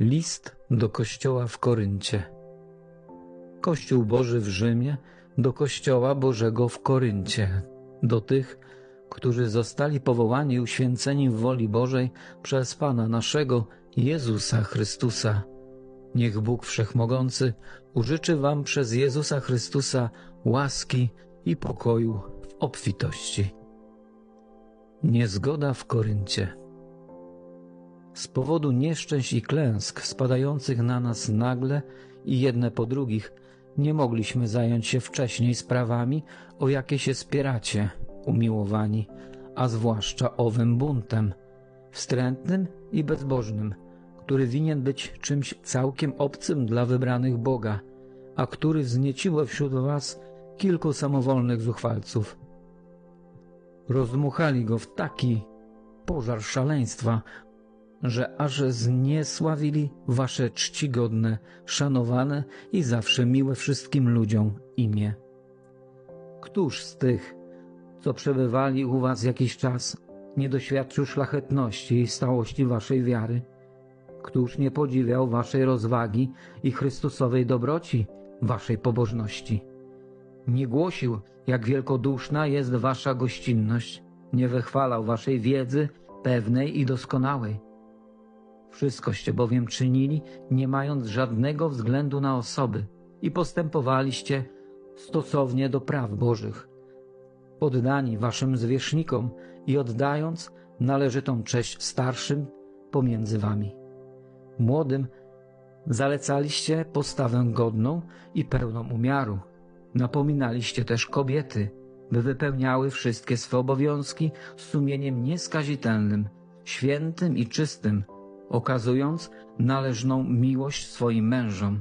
List do kościoła w Koryncie. Kościół Boży w Rzymie do kościoła Bożego w Koryncie. Do tych, którzy zostali powołani i uświęceni w woli Bożej przez Pana naszego Jezusa Chrystusa. Niech Bóg Wszechmogący użyczy Wam przez Jezusa Chrystusa łaski i pokoju w obfitości. Niezgoda w Koryncie. Z powodu nieszczęść i klęsk spadających na nas nagle i jedne po drugich, nie mogliśmy zająć się wcześniej sprawami, o jakie się spieracie, umiłowani, a zwłaszcza owym buntem, wstrętnym i bezbożnym, który winien być czymś całkiem obcym dla wybranych Boga, a który wznieciło wśród was kilku samowolnych zuchwalców. Rozdmuchali go w taki pożar szaleństwa, że aż zniesławili wasze czcigodne, szanowane i zawsze miłe wszystkim ludziom imię. Któż z tych, co przebywali u was jakiś czas, nie doświadczył szlachetności i stałości waszej wiary? Któż nie podziwiał waszej rozwagi i Chrystusowej dobroci, waszej pobożności? Nie głosił, jak wielkoduszna jest wasza gościnność, nie wychwalał waszej wiedzy pewnej i doskonałej. Wszystkoście bowiem czynili, nie mając żadnego względu na osoby i postępowaliście stosownie do praw Bożych, poddani waszym zwierzchnikom i oddając należytą cześć starszym pomiędzy wami. Młodym zalecaliście postawę godną i pełną umiaru. Napominaliście też kobiety, by wypełniały wszystkie swe obowiązki z sumieniem nieskazitelnym, świętym i czystym, okazując należną miłość swoim mężom.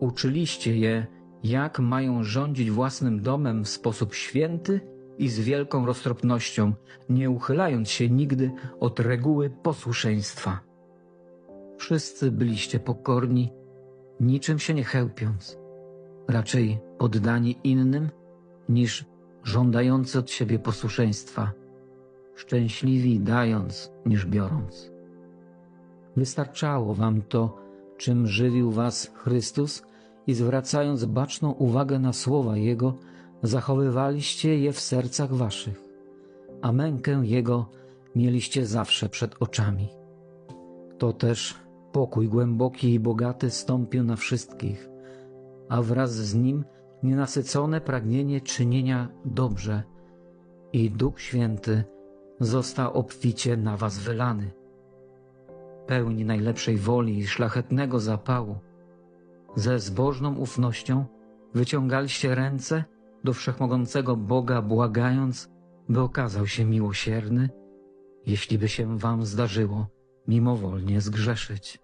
Uczyliście je, jak mają rządzić własnym domem w sposób święty i z wielką roztropnością, nie uchylając się nigdy od reguły posłuszeństwa. Wszyscy byliście pokorni, niczym się nie chełpiąc, raczej poddani innym niż żądający od siebie posłuszeństwa, szczęśliwi dając niż biorąc. Wystarczało wam to, czym żywił was Chrystus? I zwracając baczną uwagę na słowa Jego, zachowywaliście je w sercach waszych, a mękę Jego mieliście zawsze przed oczami. To też pokój głęboki i bogaty stąpił na wszystkich, a wraz z nim nienasycone pragnienie czynienia dobrze. I Duch Święty został obficie na was wylany pełni najlepszej woli i szlachetnego zapału, ze zbożną ufnością wyciągaliście ręce do wszechmogącego Boga, błagając, by okazał się miłosierny, jeśli by się wam zdarzyło mimowolnie zgrzeszyć.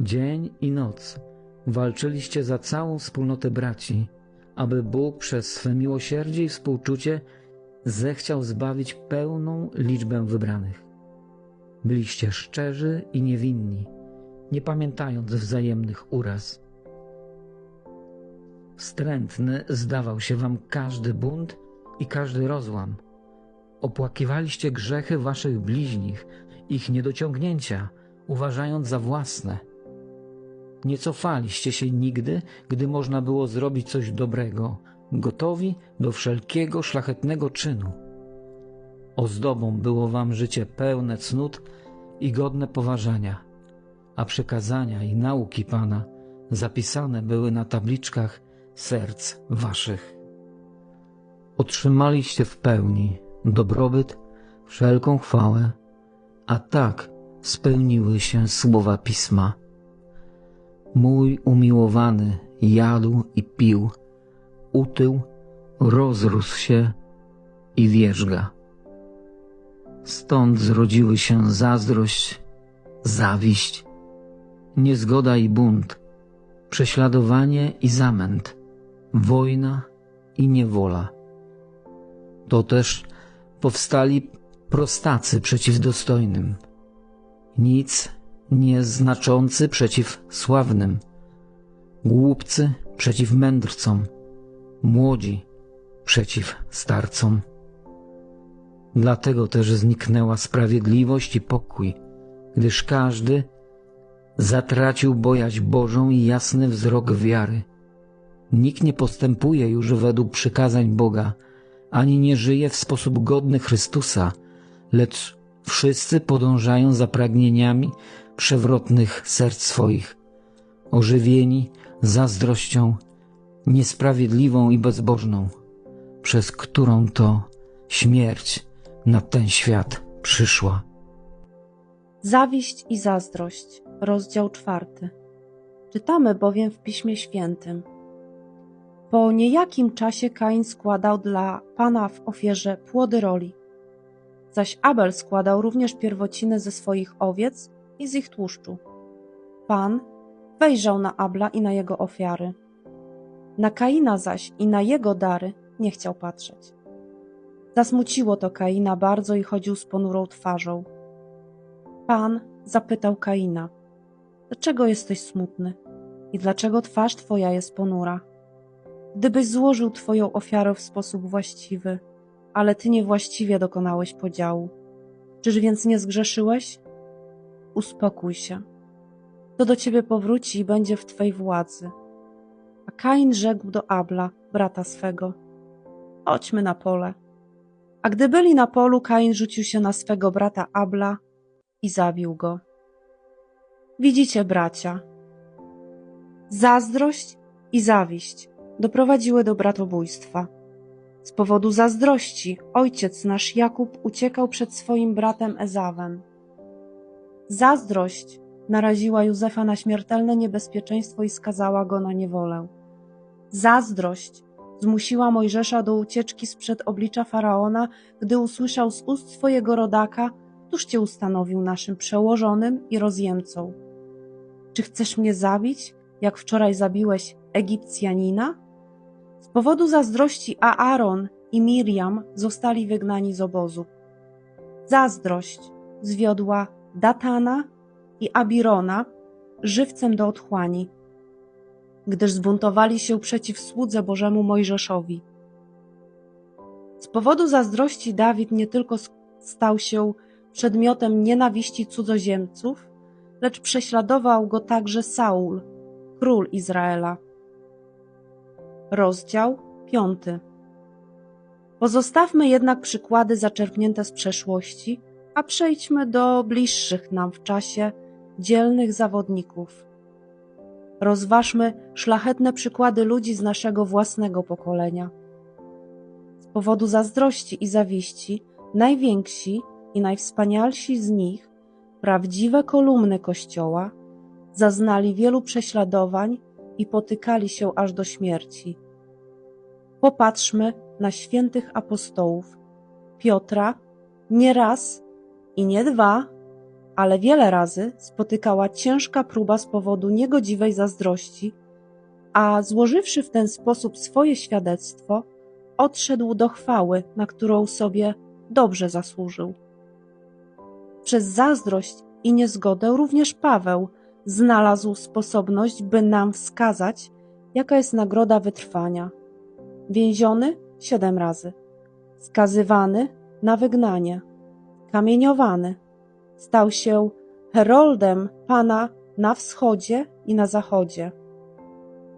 Dzień i noc walczyliście za całą wspólnotę braci, aby Bóg przez swe miłosierdzie i współczucie zechciał zbawić pełną liczbę wybranych. Byliście szczerzy i niewinni, nie pamiętając wzajemnych uraz. Wstrętny zdawał się wam każdy bunt i każdy rozłam. Opłakiwaliście grzechy waszych bliźnich, ich niedociągnięcia, uważając za własne. Nie cofaliście się nigdy, gdy można było zrobić coś dobrego, gotowi do wszelkiego szlachetnego czynu. Ozdobą było wam życie pełne cnót i godne poważania, a przekazania i nauki Pana zapisane były na tabliczkach serc waszych. Otrzymaliście w pełni dobrobyt, wszelką chwałę, a tak spełniły się słowa Pisma. Mój umiłowany jadł i pił, utył, rozrósł się i wierzga. Stąd zrodziły się zazdrość, zawiść, niezgoda i bunt, prześladowanie i zamęt, wojna i niewola. To też powstali prostacy przeciw dostojnym, nic nieznaczący przeciw sławnym, głupcy przeciw mędrcom, młodzi przeciw starcom. Dlatego też zniknęła sprawiedliwość i pokój, gdyż każdy Zatracił bojaźń Bożą i jasny wzrok wiary. Nikt nie postępuje już według przykazań Boga, ani nie żyje w sposób godny Chrystusa, lecz wszyscy podążają za pragnieniami przewrotnych serc swoich, ożywieni zazdrością niesprawiedliwą i bezbożną, przez którą to śmierć na ten świat przyszła. Zawiść i zazdrość, rozdział czwarty. Czytamy bowiem w Piśmie Świętym. Po niejakim czasie Kain składał dla Pana w ofierze płody roli, zaś Abel składał również pierwociny ze swoich owiec i z ich tłuszczu. Pan wejrzał na Abla i na jego ofiary. Na Kaina zaś i na jego dary nie chciał patrzeć. Zasmuciło to Kaina bardzo i chodził z ponurą twarzą. Pan zapytał Kaina: Dlaczego jesteś smutny i dlaczego twarz twoja jest ponura? Gdybyś złożył twoją ofiarę w sposób właściwy, ale ty niewłaściwie dokonałeś podziału. Czyż więc nie zgrzeszyłeś? Uspokój się. To do ciebie powróci i będzie w twej władzy. A Kain rzekł do Abla, brata swego: Chodźmy na pole. A gdy byli na polu, Kain rzucił się na swego brata Abla i zabił go. Widzicie, bracia, zazdrość i zawiść doprowadziły do bratobójstwa. Z powodu zazdrości ojciec nasz Jakub uciekał przed swoim bratem Ezawem. Zazdrość naraziła Józefa na śmiertelne niebezpieczeństwo i skazała go na niewolę. Zazdrość zmusiła Mojżesza do ucieczki sprzed oblicza faraona, gdy usłyszał z ust swojego rodaka, któż cię ustanowił naszym przełożonym i rozjemcą. Czy chcesz mnie zabić, jak wczoraj zabiłeś Egipcjanina? Z powodu zazdrości Aaron i Miriam zostali wygnani z obozu. Zazdrość zwiodła Datana i Abirona żywcem do otchłani, gdyż zbuntowali się przeciw słudze Bożemu Mojżeszowi. Z powodu zazdrości Dawid nie tylko stał się przedmiotem nienawiści cudzoziemców, lecz prześladował go także Saul, król Izraela. Rozdział piąty. Pozostawmy jednak przykłady zaczerpnięte z przeszłości, a przejdźmy do bliższych nam w czasie dzielnych zawodników. Rozważmy szlachetne przykłady ludzi z naszego własnego pokolenia. Z powodu zazdrości i zawiści najwięksi i najwspanialsi z nich, prawdziwe kolumny Kościoła, zaznali wielu prześladowań i potykali się aż do śmierci. Popatrzmy na świętych apostołów. Piotra nie raz i nie dwa, ale wiele razy spotykała ciężka próba z powodu niegodziwej zazdrości, a złożywszy w ten sposób swoje świadectwo, odszedł do chwały, na którą sobie dobrze zasłużył. Przez zazdrość i niezgodę również Paweł znalazł sposobność, by nam wskazać, jaka jest nagroda wytrwania. Więziony siedem razy, skazywany na wygnanie, kamieniowany, stał się heroldem Pana na wschodzie i na zachodzie.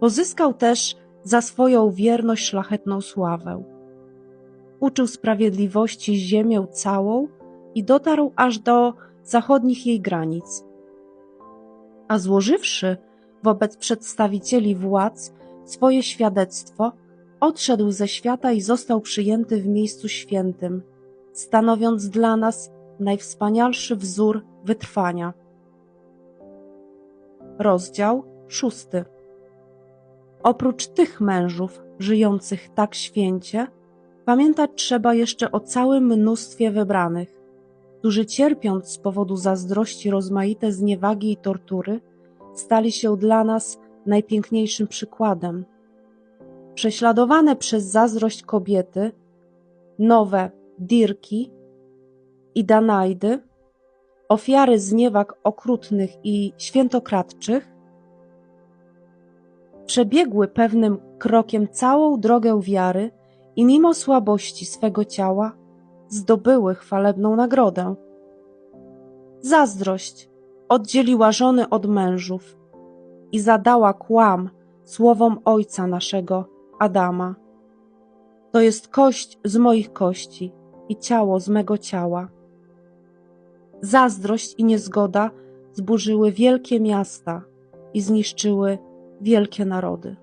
Pozyskał też za swoją wierność szlachetną sławę. Uczył sprawiedliwości ziemię całą i dotarł aż do zachodnich jej granic. A złożywszy wobec przedstawicieli władz swoje świadectwo, odszedł ze świata i został przyjęty w miejscu świętym, stanowiąc dla nas najwspanialszy wzór wytrwania. Rozdział szósty. Oprócz tych mężów żyjących tak święcie, pamiętać trzeba jeszcze o całym mnóstwie wybranych, którzy cierpiąc z powodu zazdrości rozmaite zniewagi i tortury, stali się dla nas najpiękniejszym przykładem. Prześladowane przez zazdrość kobiety, nowe Dirki i Danajdy, ofiary zniewag okrutnych i świętokradczych, przebiegły pewnym krokiem całą drogę wiary i mimo słabości swego ciała zdobyły chwalebną nagrodę. Zazdrość oddzieliła żony od mężów i zadała kłam słowom ojca naszego, Adama. To jest kość z moich kości i ciało z mego ciała. Zazdrość i niezgoda zburzyły wielkie miasta i zniszczyły wielkie narody.